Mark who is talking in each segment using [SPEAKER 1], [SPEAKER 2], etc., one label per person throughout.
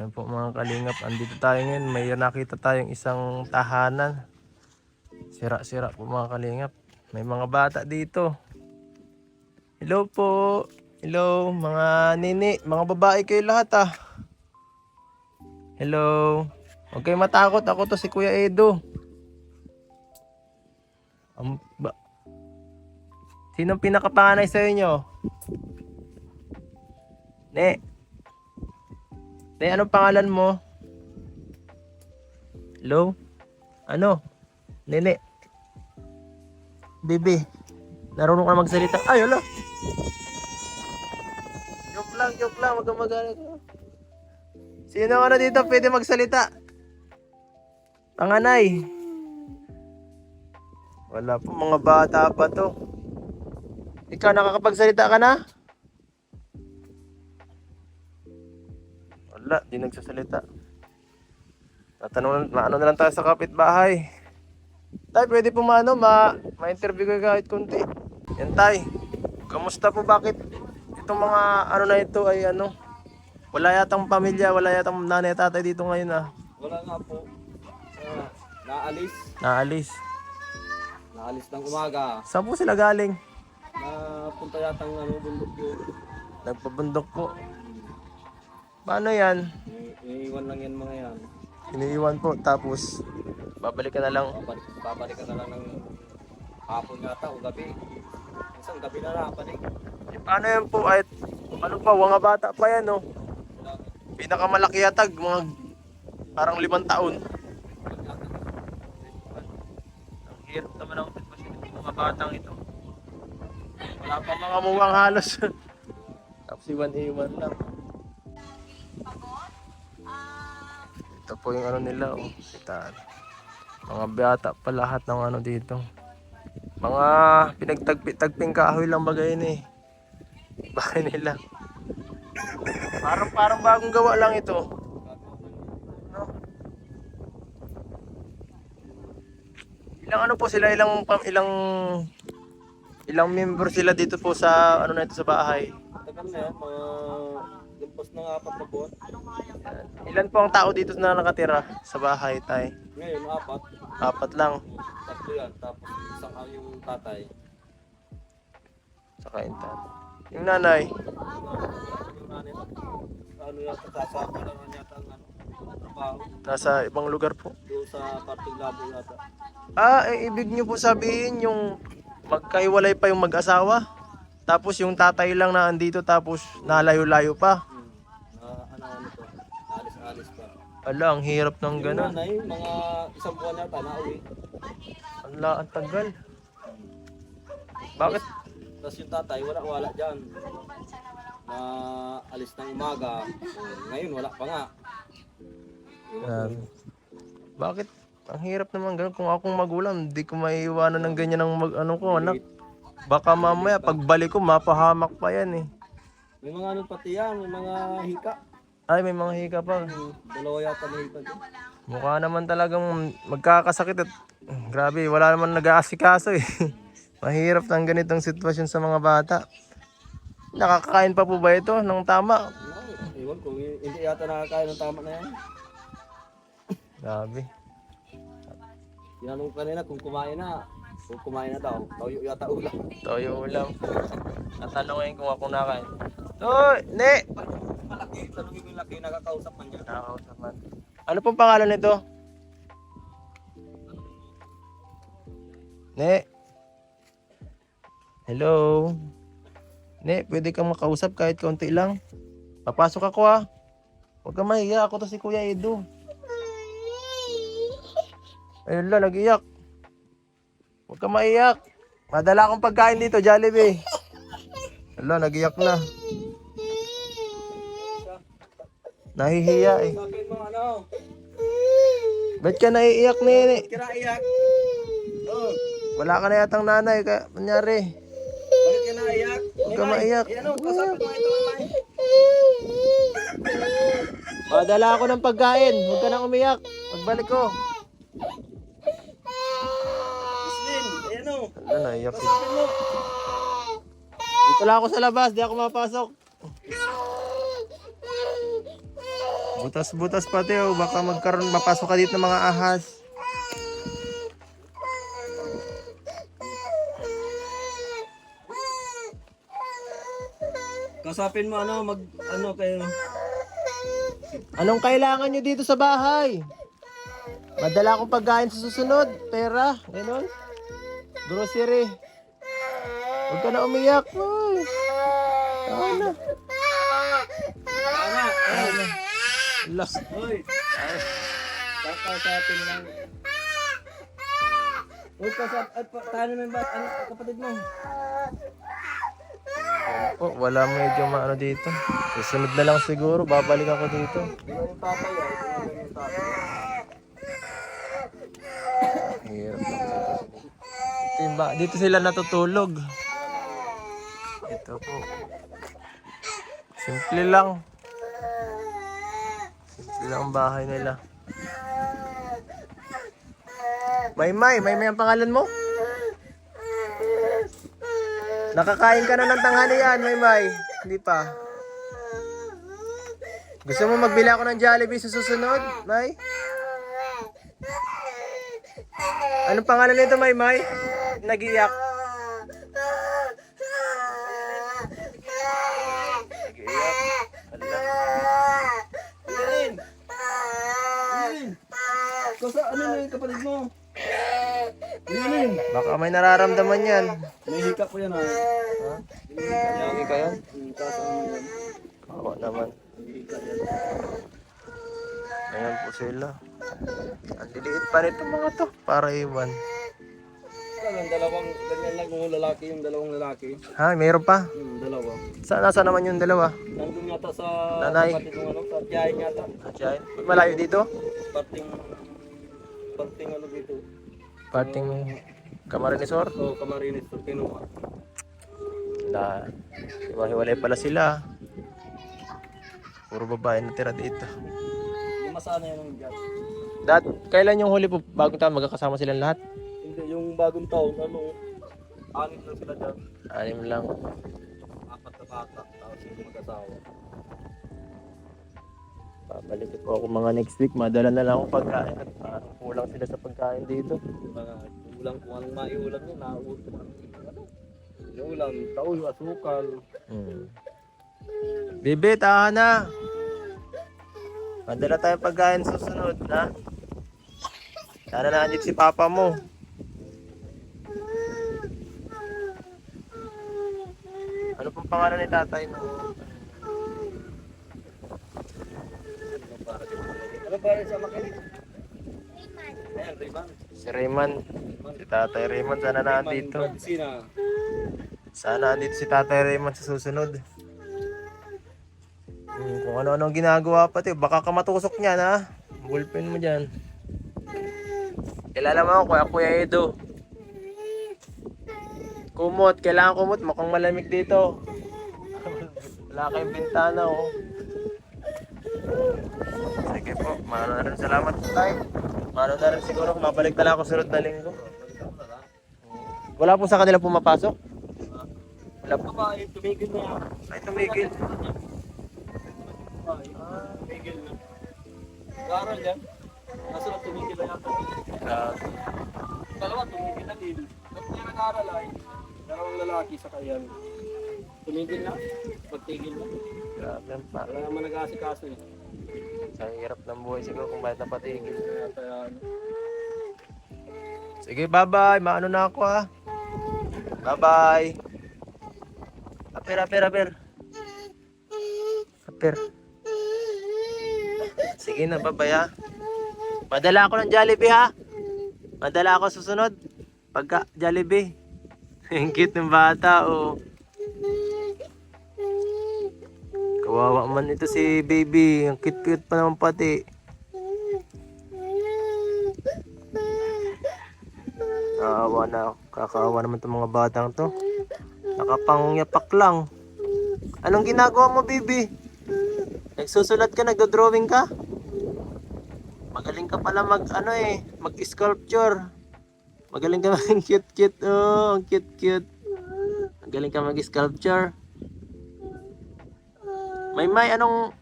[SPEAKER 1] Yan po mga kalingap. Andito tayo ngayon. May nakita tayong isang tahanan. Sira-sira po mga kalingap. May mga bata dito. Hello po. Hello mga nini. Mga babae kayo lahat ah. Hello. Huwag kayo matakot. Ako to si Kuya Edo. Ang ba- Sinong pinakapanganay sa inyo? Ne. Ne, anong pangalan mo? Hello? Ano? Nene. Bibi. Narunong ka na magsalita. Ay, ala. Joke lang, joke lang. Huwag kang magalit. Sino ano dito pwede magsalita? Panganay. Wala po, mga bata pa to. Ikaw, nakakapagsalita ka na? Wala, di nagsasalita. Natanong, maano na lang tayo sa kapitbahay. Tay, pwede po maano, ma, ma-interview ko kahit kunti. Yan tay, kamusta po bakit itong mga ano na ito ay ano, wala yatang pamilya, wala yatang nanay at tatay dito ngayon ah.
[SPEAKER 2] Wala nga po. Ah, naalis.
[SPEAKER 1] Naalis.
[SPEAKER 2] Naalis ng umaga.
[SPEAKER 1] Saan po sila galing?
[SPEAKER 2] Napunta yatang ano, bundok yun.
[SPEAKER 1] Nagpabundok po. Paano yan?
[SPEAKER 2] Iniiwan lang yan mga yan.
[SPEAKER 1] Iniiwan po, tapos babalik ka na lang.
[SPEAKER 2] Babalik, babalik ka na lang ng hapon yata o gabi. Isang gabi na nakabalik.
[SPEAKER 1] Eh, Paano yan po? Ay, ano pa, mga bata pa yan, no? Pinakamalaki yatag, mga parang limang taon. Ang hirap naman ang sitwasyon ng mga batang ito. Wala pa mga muwang halos. Tapos iwan-iwan lang. Ito po yung ano nila, oh. Kita. Mga bata pa lahat ng ano dito. Mga pinagtagpi-tagping kahoy lang bagay ni. Bahay nila. Parang parang bagong gawa lang ito. No? Ilang ano po sila, ilang ilang ilang member sila dito po sa ano na ito sa bahay.
[SPEAKER 2] Tagal na yan, mga limpas ng apat na buwan.
[SPEAKER 1] Ilan po ang tao dito na nakatira sa bahay, tay?
[SPEAKER 2] Ngayon, apat.
[SPEAKER 1] Apat lang.
[SPEAKER 2] Tatlo yan. Tapos isang ang yung tatay.
[SPEAKER 1] Saka yung tatay. Yung nanay,
[SPEAKER 2] Yung nanay na. Ano yata, sasama lang yata ang ano, trabaho.
[SPEAKER 1] nasa ibang lugar po.
[SPEAKER 2] Doon sa parting labo yata.
[SPEAKER 1] Ah, eh, ibig nyo po sabihin yung magkaiwalay pa yung mag-asawa. Tapos yung tatay lang na andito tapos nalayo-layo pa.
[SPEAKER 2] Hmm. Na, ano, ano to. Alis-alis pa.
[SPEAKER 1] Ala, ang hirap ng ganun.
[SPEAKER 2] nanay, mga isang buwan na uwi.
[SPEAKER 1] Ang la, ang tagal. Bakit?
[SPEAKER 2] Tapos yung tatay, wala wala dyan. Na alis ng umaga. Ngayon, wala pa nga.
[SPEAKER 1] Um, bakit? Ang hirap naman ganun. Kung akong magulang, hindi ko maiiwanan ng ganyan ng mag, ano ko, anak. Baka mamaya, pagbalik ko, mapahamak pa yan eh.
[SPEAKER 2] May mga ano pati yan, may mga hika.
[SPEAKER 1] Ay, may mga hika pa.
[SPEAKER 2] Dalawa yata na hika.
[SPEAKER 1] Mukha naman talagang magkakasakit at grabe, wala naman nag-aasikaso eh. Mahirap ng ganitong sitwasyon sa mga bata. Nakakakain pa po ba ito ng tama?
[SPEAKER 2] Ewan ko, hindi yata nakakain ng tama na yan.
[SPEAKER 1] Grabe.
[SPEAKER 2] Tinanong kanina kung kumain na. Kung kumain na daw, tayo yata ulam.
[SPEAKER 1] Toyo ulam. Natanongin kung ako nakain. Toy! Ne!
[SPEAKER 2] Malaki, tanongin yung laki, nakakausap man niya.
[SPEAKER 1] Nakakausap man. Ano pong pangalan nito? Ne? Hello? Ne, pwede kang makausap kahit kaunti lang. Papasok ako ah. Huwag kang mahiya. Ako to si Kuya Edo. Ayun lang, nag-iyak. Huwag kang maiyak. Madala akong pagkain dito, Jollibee. Hala, nag-iyak na. Nahihiya eh.
[SPEAKER 2] Bakit mo ano?
[SPEAKER 1] Ba't ka naiiyak, nene?
[SPEAKER 2] Kira iyak. Oh,
[SPEAKER 1] Wala ka na yatang nanay, kaya nangyari.
[SPEAKER 2] bakit ka naiyak?
[SPEAKER 1] Huwag ka maiyak.
[SPEAKER 2] Ayan o, kasapit mo ito mamay.
[SPEAKER 1] Madala ako ng pagkain. Huwag ka nang umiyak. Magbalik ko.
[SPEAKER 2] Islin, ayan o.
[SPEAKER 1] Wala, naiyak. eh.
[SPEAKER 2] Kasapit mo.
[SPEAKER 1] Dito lang ako sa labas, di ako mapasok. Butas-butas pati oh. Baka magkaroon, mapasok ka dito ng mga ahas.
[SPEAKER 2] Kasapin mo ano, mag, ano kayo.
[SPEAKER 1] Anong kailangan nyo dito sa bahay? Madala akong pagkain sa susunod. Pera. Ganon. Grocery. Huwag ka na umiyak. Uy. Ano?
[SPEAKER 2] Ana, ano?
[SPEAKER 1] Lost.
[SPEAKER 2] Hoy. Kakasapin lang. Uy, kasap, at pa, tayo naman ba, ano, kapatid mo?
[SPEAKER 1] Oh, wala medyo maano dito. Susunod na lang siguro. Babalik ako dito.
[SPEAKER 2] Yung tatay ah? Ito naman yung tatay.
[SPEAKER 1] Hirap lang sa Ito yung ba- Dito sila natutulog. Ito po. Simple lang. Lang ang bahay nila. May may, may may ang pangalan mo? Nakakain ka na ng tanghalian, may may. Hindi pa. Gusto mo magbili ako ng Jollibee sa susunod, may? Anong pangalan nito, May May? Nag-iyak. Nag-iyak. Ala.
[SPEAKER 2] Yan! Yan! Kasa, na yung kapatid mo? Yan!
[SPEAKER 1] Baka may nararamdaman yan.
[SPEAKER 2] May hika po yan ah.
[SPEAKER 1] Ha? Hindi ka yan?
[SPEAKER 2] Hmm, Kaso ano yan?
[SPEAKER 1] Naman.
[SPEAKER 2] May hika yan.
[SPEAKER 1] Ayan po sila. Ang liliit pa nito mga to. Para iwan.
[SPEAKER 2] Talagang dalawang, ganyan lang yung lalaki, yung dalawang lalaki.
[SPEAKER 1] Ha? Mayroon pa?
[SPEAKER 2] Hmm, dalawa.
[SPEAKER 1] Sa, nasa naman yung dalawa?
[SPEAKER 2] Nandun yata sa
[SPEAKER 1] Nanay.
[SPEAKER 2] kapatid ng ano, sa tiyahin yata.
[SPEAKER 1] Atyain. Malayo dito?
[SPEAKER 2] Parting, parting ano dito.
[SPEAKER 1] Parting Camarinesor?
[SPEAKER 2] So, Camarines, so kinuha.
[SPEAKER 1] Na, hiwa-hiwalay pala sila. Puro babae na tira dito.
[SPEAKER 2] Yung masana yan ang dyan.
[SPEAKER 1] Dat, kailan yung huli po bagong taon magkakasama silang lahat?
[SPEAKER 2] Hindi, yung bagong taon, ano, anim lang sila dyan.
[SPEAKER 1] Anim lang.
[SPEAKER 2] Apat na bata, tapos yung mag-asawa.
[SPEAKER 1] Babalik po ako mga next week. Madala na lang ako pagkain at parang kulang sila sa pagkain dito.
[SPEAKER 2] Mga ulam kung anong maiulam nyo, nauulam. Ano? Yung ulam, tao, yung asukal.
[SPEAKER 1] Hmm. Bibi, tahan na. Madala tayo pagkain susunod, na. Sana naandit si papa mo. Ano pong pangalan ni tatay mo?
[SPEAKER 2] Ano ba rin sa makinig? Ayan, Riban.
[SPEAKER 1] Si Raymond. Si tatay Raymond, sana naandito.
[SPEAKER 2] Sina.
[SPEAKER 1] Sana andito si Tatay Raymond sa susunod. Hmm, kung ano-ano ang ginagawa pati, baka ka matusok niya na. Bullpen mo dyan. Kilala mo ako, Kuya Kuya Edo. Kumot, kailangan kumot, mukhang malamig dito. Wala kayong bintana oh. Po, na rin salamat tayo. Maano na rin siguro, mabalik na lang ako sunod na linggo. Wala po sa kanila pumapasok? Wala po.
[SPEAKER 2] Babae, tumigil na yan.
[SPEAKER 1] Ay, tumigil.
[SPEAKER 2] Babae, tumigil na. Gara dyan. Nasa na tumigil na yata.
[SPEAKER 1] Grabe.
[SPEAKER 2] Dalawa, tumigil na din. Ba't niya nag-aaral ay? Dalawang lalaki sa kayan. Tumigil na. Pagtigil na.
[SPEAKER 1] Grabe ang pa.
[SPEAKER 2] Wala naman nag-aasikaso eh.
[SPEAKER 1] Sa hirap ng buhay siguro kung bakit napatigil. Sige, bye-bye. Maano na ako ah. Bye-bye. Aper, aper, aper. Aper. Sige na, bye-bye ha. Madala ako ng Jollibee ha. Madala ako susunod. Pagka Jollibee. Ang cute ng bata oh. Kawawa man ito si baby. Ang cute-cute pa naman pati. Kakawa na, kakawa naman itong mga batang to. Nakapangyapak lang. Anong ginagawa mo, baby? Nagsusulat ka, nagdo-drawing ka? Magaling ka pala mag, ano eh, mag-sculpture. Magaling ka mag cute-cute. Oh, ang cute-cute. Magaling ka mag-sculpture. May may, anong,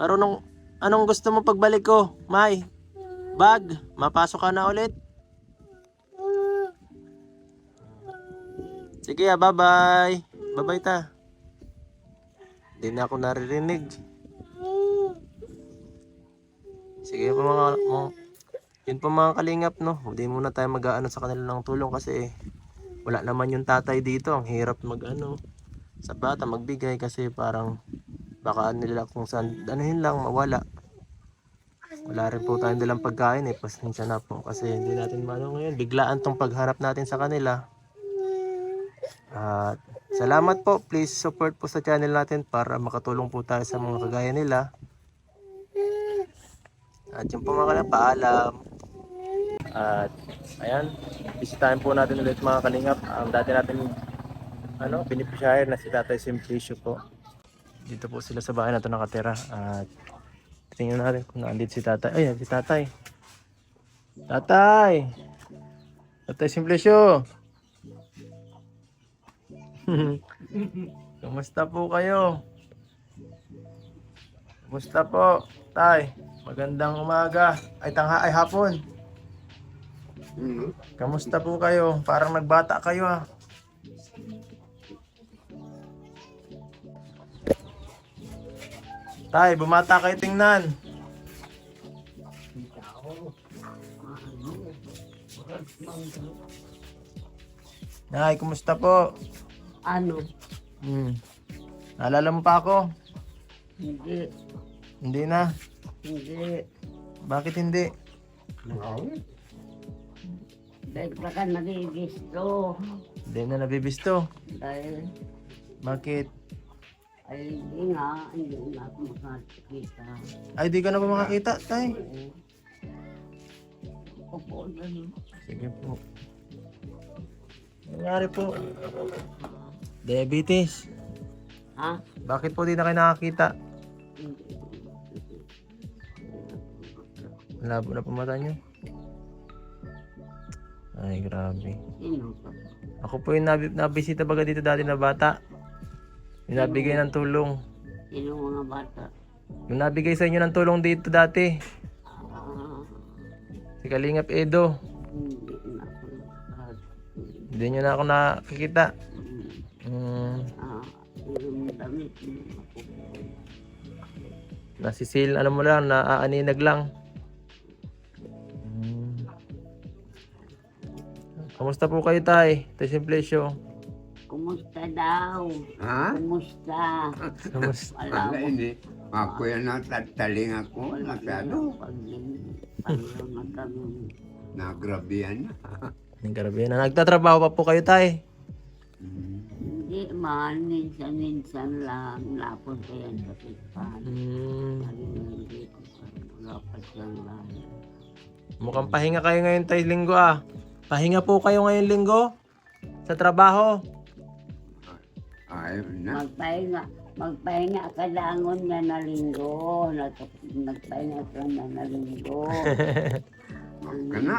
[SPEAKER 1] marunong, Anong gusto mo pagbalik ko, May? Bag, mapasok ka na ulit? Sige ah, bye-bye. Bye-bye ta. Hindi na ako naririnig. Sige po mga, mga yun po mga kalingap no. Hindi muna tayo mag-aano sa kanila ng tulong kasi wala naman yung tatay dito. Ang hirap mag-ano sa bata magbigay kasi parang baka nila kung saan anuhin lang mawala. Wala rin po tayong dalang pagkain eh. Pasensya na po kasi hindi natin maano ngayon. Biglaan tong pagharap natin sa kanila. At salamat po. Please support po sa channel natin para makatulong po tayo sa mga kagaya nila. At yung kalingap, paalam. At ayan, bisitahin po natin ulit mga kalingap. Ang dati natin ano, beneficiary na si Tatay Simplicio po. Dito po sila sa bahay na ito nakatira. At tingnan natin kung nandito si Tatay. Ay, si Tatay. Tatay! Tatay Simplicio! Kumusta po kayo? Kumusta po, Tay? Magandang umaga. Ay, tangha, ay hapon. Kamusta po kayo? Parang nagbata kayo ah. Tay, bumata kayo tingnan. Nay, kumusta po?
[SPEAKER 3] Ano?
[SPEAKER 1] Hmm. Naalala mo pa ako?
[SPEAKER 3] Hindi.
[SPEAKER 1] Hindi na.
[SPEAKER 3] Hindi.
[SPEAKER 1] Bakit hindi?
[SPEAKER 3] Dahil pa ka nagigisto.
[SPEAKER 1] Hindi na nabibisto.
[SPEAKER 3] Dahil
[SPEAKER 1] Bakit?
[SPEAKER 3] Ay hindi nga, hindi na ako makakita.
[SPEAKER 1] Ay, di ka na ba makakita, tay?
[SPEAKER 3] Opo, dahil
[SPEAKER 1] Sige po. Nangyari po. Diabetes.
[SPEAKER 3] ha?
[SPEAKER 1] Bakit po di na kayo nakakita? Malabo na po mata nyo. Ay, grabe.
[SPEAKER 3] Sino?
[SPEAKER 1] Ako po yung nabi- nabisita baga dito dati na bata. Yung nabigay ng tulong.
[SPEAKER 3] Sino mga bata?
[SPEAKER 1] Yung nabigay sa inyo ng tulong dito dati.
[SPEAKER 3] Ah,
[SPEAKER 1] Si Kalingap Edo.
[SPEAKER 3] hindi na ako nakakita.
[SPEAKER 1] Hindi nyo na ako nakikita.
[SPEAKER 3] Hmm.
[SPEAKER 1] Mm,
[SPEAKER 3] Ah, yung damit mo ako.
[SPEAKER 1] nasisil, alam mo lang, naaaninag lang. Mm. Kamusta po kayo, Tay? Tay Simplesio.
[SPEAKER 3] Kumusta daw?
[SPEAKER 4] Ha?
[SPEAKER 3] Kumusta?
[SPEAKER 1] Kamusta?
[SPEAKER 3] Wala
[SPEAKER 4] Wala
[SPEAKER 3] mo.
[SPEAKER 4] ini. Ako yan ang tataling ako. Masyado.
[SPEAKER 3] Pag pag na kami.
[SPEAKER 4] Nagrabihan na.
[SPEAKER 1] Ang grabe na. Nagtatrabaho pa po kayo, Tay?
[SPEAKER 3] Hindi man, minsan-minsan lang. Lapon ko yan sa pipan.
[SPEAKER 1] Mm.
[SPEAKER 3] Lagi hindi ko malapat yan lang.
[SPEAKER 1] Mukhang pahinga kayo ngayon, Tay, linggo ah. Pahinga po kayo ngayon linggo? Sa trabaho?
[SPEAKER 4] Ayaw na.
[SPEAKER 3] Magpahinga, magpahinga ka langon nga na linggo. Nag- Nagpahinga ka na na linggo.
[SPEAKER 4] Huwag ka na.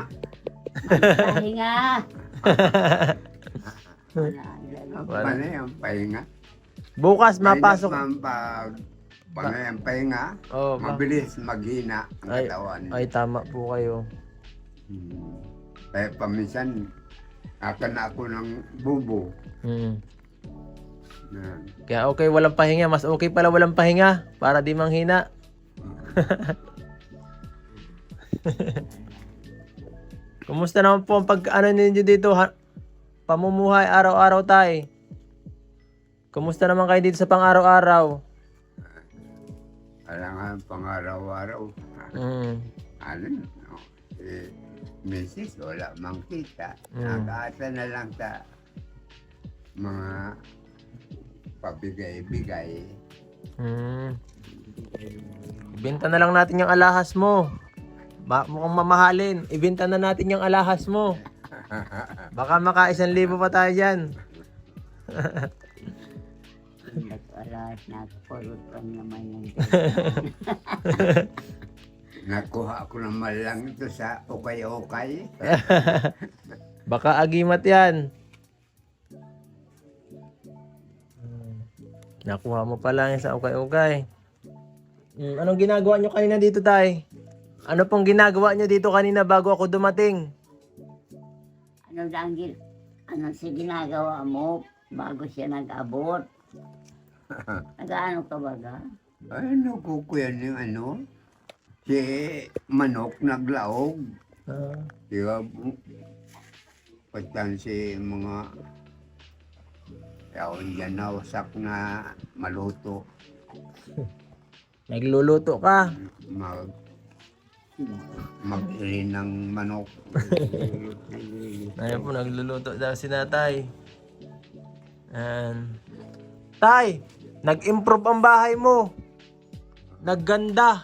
[SPEAKER 3] Pahinga! Wala,
[SPEAKER 4] panay ang pahinga.
[SPEAKER 1] Bukas mapasok.
[SPEAKER 4] Ang pag panay ang pahinga,
[SPEAKER 1] Oh,
[SPEAKER 4] mabilis maghina ang
[SPEAKER 1] Ay,
[SPEAKER 4] katawan.
[SPEAKER 1] ay tama po kayo.
[SPEAKER 4] Hmm. Kaya paminsan, akan ako ng bubo.
[SPEAKER 1] Mm.
[SPEAKER 4] Na,
[SPEAKER 1] Kaya okay, walang pahinga. Mas okay pala walang pahinga para di manghina. Kumusta naman po ang pag ano ninyo dito? Ha? Pamumuhay araw-araw tay. Kumusta naman kayo dito sa pang-araw-araw?
[SPEAKER 4] alangan pang-araw-araw.
[SPEAKER 1] Mm.
[SPEAKER 4] Ano, no? Eh, misis, wala mang kita.
[SPEAKER 1] Mm.
[SPEAKER 4] Nakaasa na lang sa mga pabigay-bigay.
[SPEAKER 1] Mm. Ibenta na lang natin yung alahas mo. Ba mukhang mamahalin. Ibenta na natin yung alahas mo. Baka maka isang libo pa tayo dyan.
[SPEAKER 3] Nag-alas na pulot ka naman yung
[SPEAKER 4] Nakuha ko naman lang ito sa ukay-ukay.
[SPEAKER 1] Baka agimat yan. Nakuha mo pa lang yan sa ukay-ukay. Mm, anong ginagawa nyo kanina dito, tay? Ano pong ginagawa nyo dito kanina bago ako dumating?
[SPEAKER 3] Ano lang. Ano si ginagawa mo bago siya nag-abot? Nag-ano ka ba ga?
[SPEAKER 4] Ano ko kuya ng ano? Si manok naglaog.
[SPEAKER 1] Ah,
[SPEAKER 4] Di ba? Patan si mga yaon dyan na usak na maluto.
[SPEAKER 1] nagluluto ka.
[SPEAKER 4] Mag mag-iri ng manok.
[SPEAKER 1] Ayun po, nagluluto daw si natay. And, tay, nag-improve ang bahay mo. Nagganda.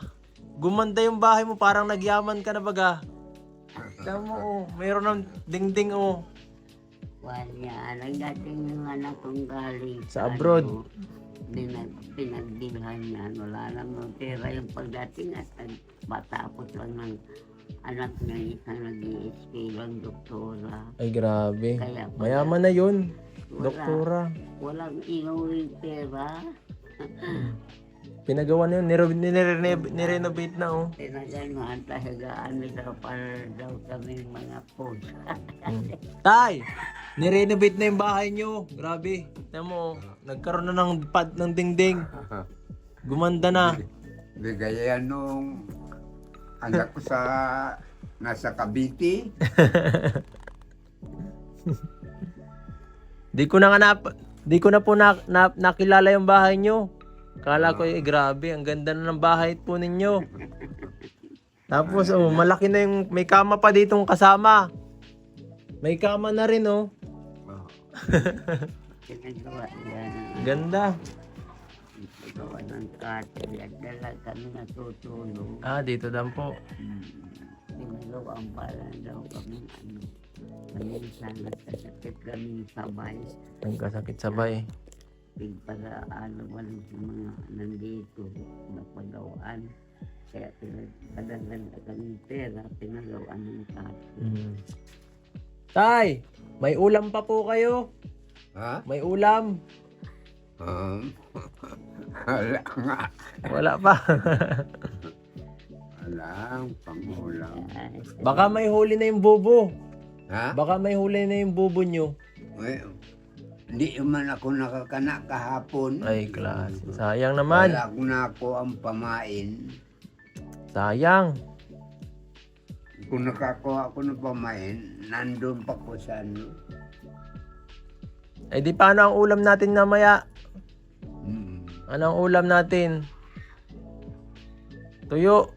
[SPEAKER 1] Gumanda yung bahay mo, parang nagyaman ka na baga. Tignan mo, oh, mayroon ng dingding, oh.
[SPEAKER 3] Wala, nagdating yung anak kong galing.
[SPEAKER 1] Sa abroad.
[SPEAKER 3] ano, Pinag, pinagbilhan niya. Wala namang pera yung pagdating at nag- matapos lang ng anak niya isang nag-iSP lang doktora.
[SPEAKER 1] Ay, grabe.
[SPEAKER 3] Kaya pala,
[SPEAKER 1] Mayaman na yun,
[SPEAKER 3] wala,
[SPEAKER 1] doktora.
[SPEAKER 3] walang inuwi pera.
[SPEAKER 1] Pinagawa na yun, nire- nire- nirenovate na, oh.
[SPEAKER 3] Tinaganwan tahagaan nila para daw kami mga post.
[SPEAKER 1] Mm. Tay, nirenovate na yung bahay nyo. Grabe. Tignan mo, oh, nagkaroon na ng pad ng dingding. Gumanda na.
[SPEAKER 4] Bigayan nung anak ko sa nasa Cavite.
[SPEAKER 1] Di ko na nga nap, di ko na po na, na- nakilala yung bahay nyo. Kala ko eh, grabe, ang ganda na ng bahay po ninyo. Tapos, oh, malaki na yung, may kama pa ditong kasama. May kama na rin, oh.
[SPEAKER 3] Ng
[SPEAKER 1] Ganda.
[SPEAKER 3] Gawa ng cutter at dala kami natutulog.
[SPEAKER 1] Ah, dito lang po.
[SPEAKER 3] Pinagawa ang pala daw kami ano. Kami sana sasakit kami sabay.
[SPEAKER 1] Nagkasakit sabay.
[SPEAKER 3] Pagpara ano walang sa mga nandito na pagawaan. Kaya pinagpadagan na kami pera, pinagawaan ng cutter.
[SPEAKER 1] Mm. Tay, may ulam pa po kayo.
[SPEAKER 4] Ha?
[SPEAKER 1] May ulam.
[SPEAKER 4] Um, wala nga.
[SPEAKER 1] Wala pa.
[SPEAKER 4] Wala ang pangulam.
[SPEAKER 1] Baka may huli na yung bubo.
[SPEAKER 4] Ha?
[SPEAKER 1] Baka may huli na yung bubo nyo.
[SPEAKER 4] Well, hindi man ako nakakana kahapon.
[SPEAKER 1] Ay, klase. Sayang naman.
[SPEAKER 4] Wala ko na ako ang pamain.
[SPEAKER 1] Sayang.
[SPEAKER 4] Kung nakakuha ako ng pamain, nandun pa ko sa ano.
[SPEAKER 1] Eh di paano ang ulam natin mamaya?
[SPEAKER 4] Mm.
[SPEAKER 1] Ano ang ulam natin? Tuyo.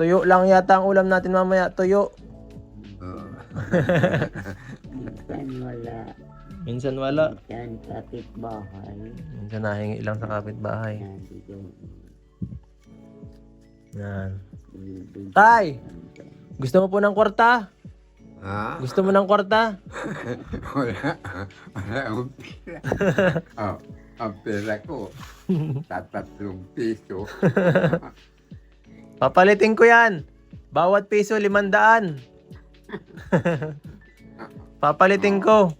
[SPEAKER 1] Tuyo lang yata ang ulam natin mamaya. Tuyo.
[SPEAKER 3] Minsan wala.
[SPEAKER 1] Minsan wala.
[SPEAKER 3] Minsan kapitbahay.
[SPEAKER 1] Minsan nahingi lang sa kapitbahay. Yan.
[SPEAKER 3] "Bibigyan
[SPEAKER 1] Tay!
[SPEAKER 3] ka."
[SPEAKER 1] Gusto mo po ng kwarta?
[SPEAKER 4] Ha?
[SPEAKER 1] Gusto mo ng kwarta?
[SPEAKER 4] Wala. Wala akong pera. oh, ang pera ko, tatatlong piso.
[SPEAKER 1] Papalitin ko yan. Bawat piso, limandaan. Papalitin ko.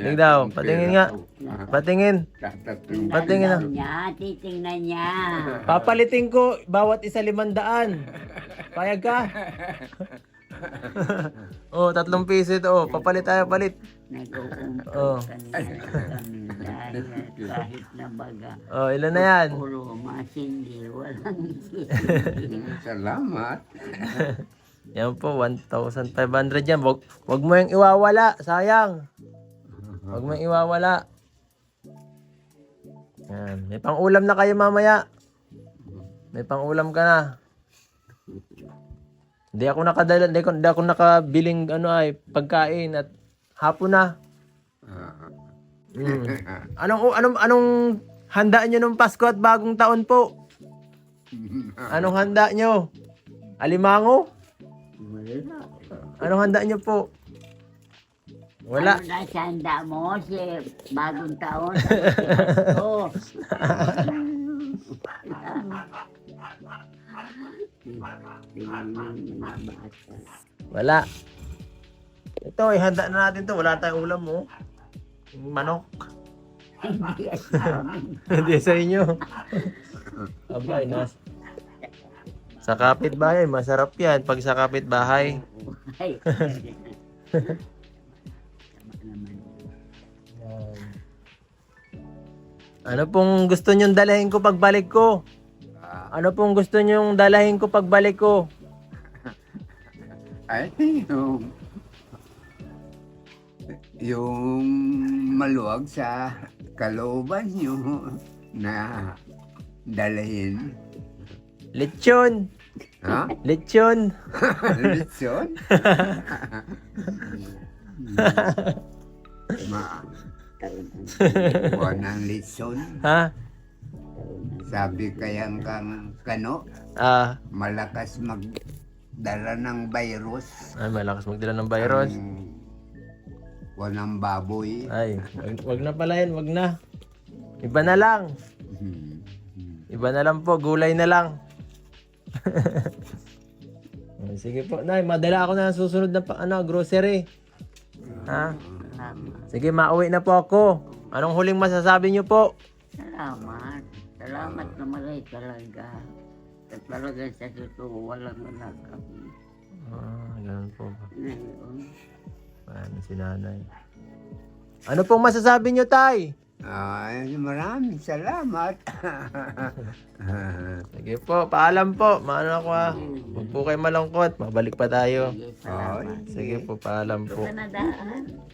[SPEAKER 1] Tingnan daw, patingin nga. Patingin. Patingin na.
[SPEAKER 3] Titingnan niya, titingnan niya.
[SPEAKER 1] Papalitin ko bawat isa limandaan. Payag ka? oh, tatlong piso ito. Oh, papalit tayo, palit. Oh.
[SPEAKER 3] Nag-uumpok kami kami dahil kahit na baga.
[SPEAKER 1] Oh, ilan na yan?
[SPEAKER 3] Puro masindi, walang
[SPEAKER 4] Salamat.
[SPEAKER 1] Yan po, 1,500 yan. Wag, wag mo yung iwawala. Sayang. Wag mo iwawala. Yan. May pang-ulam na kayo mamaya. May pang-ulam ka na. Hindi ako nakadala, hindi ako, ako nakabiling ano ay pagkain at hapon na. Mm. Anong anong anong handa nyo nung Pasko at bagong taon po? Anong handa nyo? Alimango? Anong handa nyo po? Wala.
[SPEAKER 3] Ano na sanda mo si bagong taon? Oh.
[SPEAKER 1] Wala. Ito, ihanda na natin to. Wala tayong ulam mo. Yung manok.
[SPEAKER 3] Sa.
[SPEAKER 1] Hindi sa inyo. Abay, nas. Sa kapitbahay, masarap yan. Pag sa kapitbahay. Ano pong gusto nyong dalahin ko pagbalik ko? Ano pong gusto nyong dalahin ko pagbalik ko?
[SPEAKER 4] Ay, yung... Yung maluwag sa kalooban nyo na dalahin.
[SPEAKER 1] Lechon!
[SPEAKER 4] Ha?
[SPEAKER 1] Lechon!
[SPEAKER 4] Lechon? Ma, kuha ng lechon.
[SPEAKER 1] Ha?
[SPEAKER 4] Sabi kayang kang kano,
[SPEAKER 1] Ah,
[SPEAKER 4] malakas magdala ng virus.
[SPEAKER 1] ay, malakas magdala ng virus.
[SPEAKER 4] Ang Walang baboy.
[SPEAKER 1] Ay, wag, wag na pala yun, wag na. Iba na lang.
[SPEAKER 4] Hmm.
[SPEAKER 1] Iba na lang po, gulay na lang. Sige po, Nay, madala ako na ng susunod na pa, ano, grocery. Ha?
[SPEAKER 3] Salamat.
[SPEAKER 1] Sige, mauwi na po ako. Anong huling masasabi niyo po?
[SPEAKER 3] Salamat. Salamat na malay talaga. At talaga sa totoo, walang wala kami.
[SPEAKER 1] Ah, ganun po ba?
[SPEAKER 3] Ngayon,
[SPEAKER 1] Ano si nanay? Ano pong masasabi niyo, Tay?
[SPEAKER 4] Ay, maraming salamat.
[SPEAKER 1] Sige po, paalam po. Maano ako ah. Huwag po kayo malungkot. Mabalik pa tayo.
[SPEAKER 3] sige, salamat.
[SPEAKER 1] Sige po, paalam po.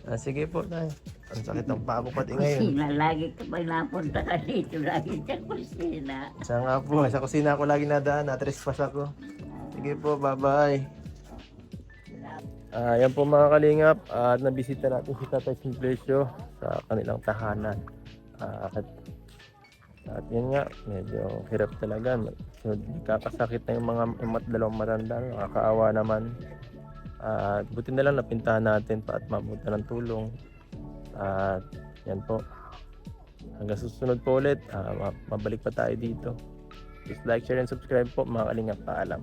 [SPEAKER 1] Ah, sige po, Tay. Ang sakit ng paa ko pati ngayon.
[SPEAKER 3] Kusina, lagi ka pa napunta ka dito, lagi sa kusina.
[SPEAKER 1] Siya nga po, sa kusina ako lagi nadaan, na-trespass ako. Sige po, bye-bye. Ah, yan po mga kalingap, at nabisita natin si Tatay Simplesio sa kanilang tahanan. Ah, at, at yun nga, medyo hirap talaga. So, kakasakit na yung mga yung dalawang matanda, nakakaawa naman. At buti na lang napintahan natin pa at mabuta ng tulong. At yan po. Hanggang susunod po ulit, ma- mabalik pa tayo dito. Please like, share, and subscribe po mga kalingap. Paalam.